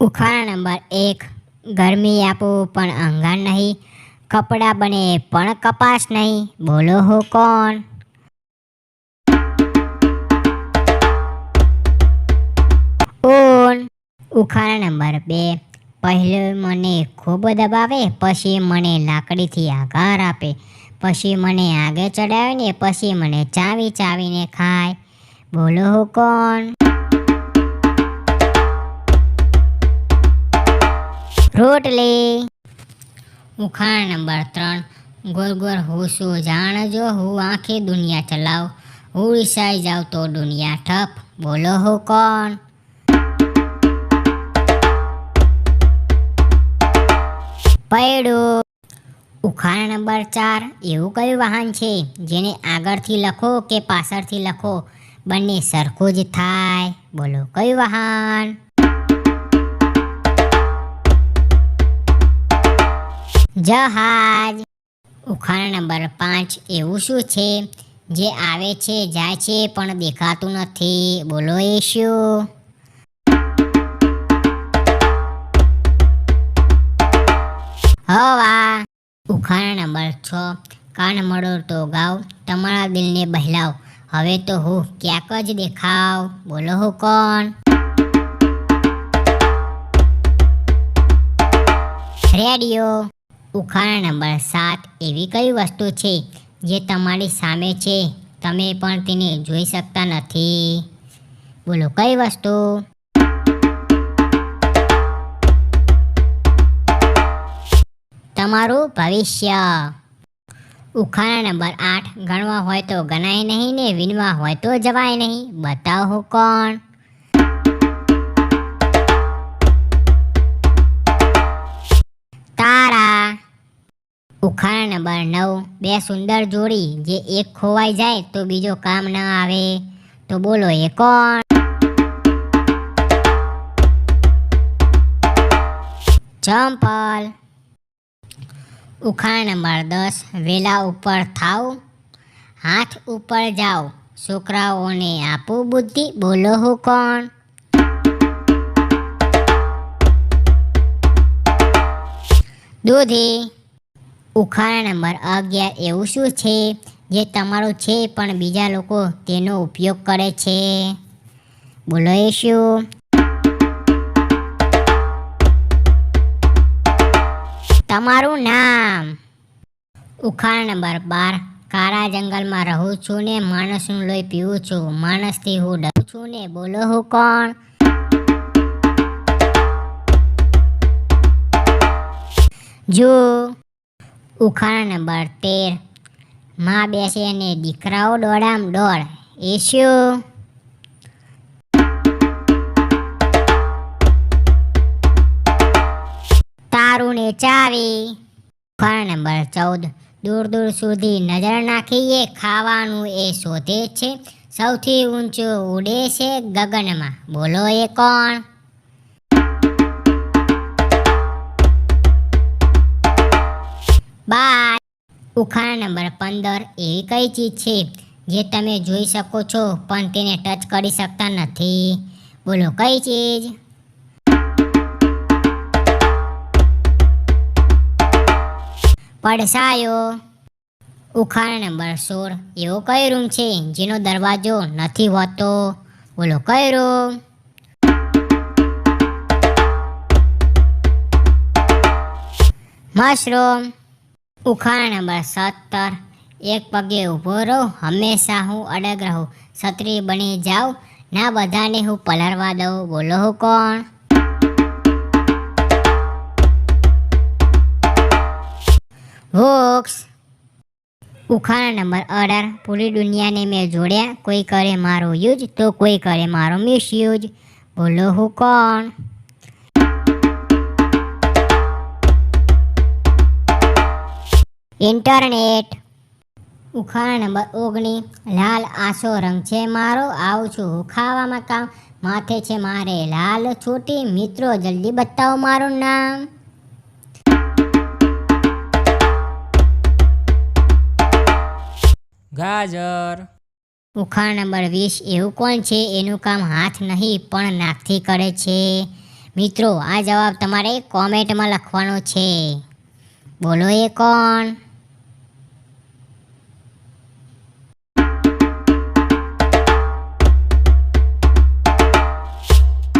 ઉખાણા number એક. ગરમી આપું, પણ અંગાર નહીં. કપડાં બને, પણ કપાસ નહીં. બોલો, હો કોણ? ઓન. ઉખાણા નંબર બે. પહેલો મને ખૂબ દબાવે, પછી મને લાકડીથી આઘાર આપે. પછી મને આગે ચડાવીને, પછી મને ચાવી ચાવીને ખાય. બોલો, હો કોણ? રોટલી. ઉખાણ નંબર ત્રણ. ગોર ગોર હું શું જાણજો? હું આખી દુનિયા ચલાવ. હું વિસાઈ જાઉં તો દુનિયા ઠપ. બોલો હો કોણ? પૈડું. ઉખાણ નંબર ચાર. એવું કયું વાહન છે જેને આગળથી લખો કે પાછળથી લખો? બંને સરખું જ થાય. બોલો, કયું વાહન? જહાજ. ઉખાણ નંબર પાંચ એવું શું છે? જે આવે છે, જાય છે, પણ દેખાતું નથી. બોલો એ શું હવા. ઉખાણ નંબર છ. કાન મળો તો ગાવ. તમારા દિલને બહેલાવ. હવે તો હું ક્યાંક જ દેખાવ. બોલો હું કોણ? રેડિયો. ઉખાણ નંબર સાત એવી કઈ વસ્તુ છે જે તમારી સામે છે? તમે પણ તેને જોઈ શકતા નથી. બોલો, કઈ વસ્તુ? તમારું ભવિષ્ય. ઉખાણા નંબર આઠ ગણવા હોય તો ગણાય નહીં ને વિનવા હોય તો જવાય નહીં. બતાવો કોણ? ઉખાણા નંબર નવ, બે સુંદર જોડી, જે એક ખોવાઈ જાય તો બીજો કામ ન આવે. તો બોલો, એ કોણ? ચંપલ. ઉખાણ નંબર દસ, વેલા ઉપર થાવ, હાથ ઉપર જાઓ છોકરાઓને આપો બુદ્ધિ, બોલો, હું કોણ? દૂધી. ઉખાણ નંબર અગિયાર એવું શું છે? જે તમારું છે, પણ બીજા લોકો તેનો ઉપયોગ કરે છે. બોલો એ શું તમારું નામ? ઉખાણ નંબર બાર. કાળા જંગલમાં રહું છું ને માણસનું લોહી પીવું છું. માણસથી હું ડરું છું ને. બોલો હું કોણ? જો. ઉખાણ નંબર તેર. માં બેસે અને દીકરાઓ દોડામ દોડ. એ શું તારું ને ચાવી. ઉખાણ નંબર ચૌદ. દૂર દૂર સુધી નજર નાખીએ. ખાવાનું એ શોધે છે. સૌથી ઊંચું ઉડે છે ગગનમાં. બોલો એ કોણ? બાય. ઉખાણ નંબર પંદર એવી કઈ ચીજ છે જે તમે જોઈ શકો છો, પણ તેને ટચ કરી શકતા નથી. બોલો, કઈ ચીજ? પડસાયો. ઉખાણ નંબર સોળ એવો કયો રૂમ છે જેનો દરવાજો નથી હોતો? બોલો કયો રૂમ મશરૂમ ઉખાણ નંબર સત્તર. એક પગે ઊભો રહો, હંમેશા હું અડગ રહું. છત્રી બની જાઉં ના બધાને હું પલરવા દઉં. બોલો, હું કોણ? વોક્સ. ઉખાણ નંબર અઢાર. પૂરી દુનિયાને મેં જોડ્યા. કોઈ કરે મારો યુઝ તો કોઈ કરે મારો મિસયુઝ બોલો, હું કોણ? ઇન્ટરનેટ. ઉખાણા નંબર ઓગણીસ લાલ આસો રંગ છે મારો. આવું છું. હું ખાવામાં કામ. માથે છે મારે. લાલ છોટી. મિત્રો જલ્દી બતાવો મારું નામ. ગાજર. ઉખાણ નંબર વીસ. એવું કોણ છે? એનું કામ હાથ નહીં પણ નાકથી કરે છે. મિત્રો આ જવાબ તમારે કોમેન્ટમાં લખવાનો છે. બોલો એ કોણ?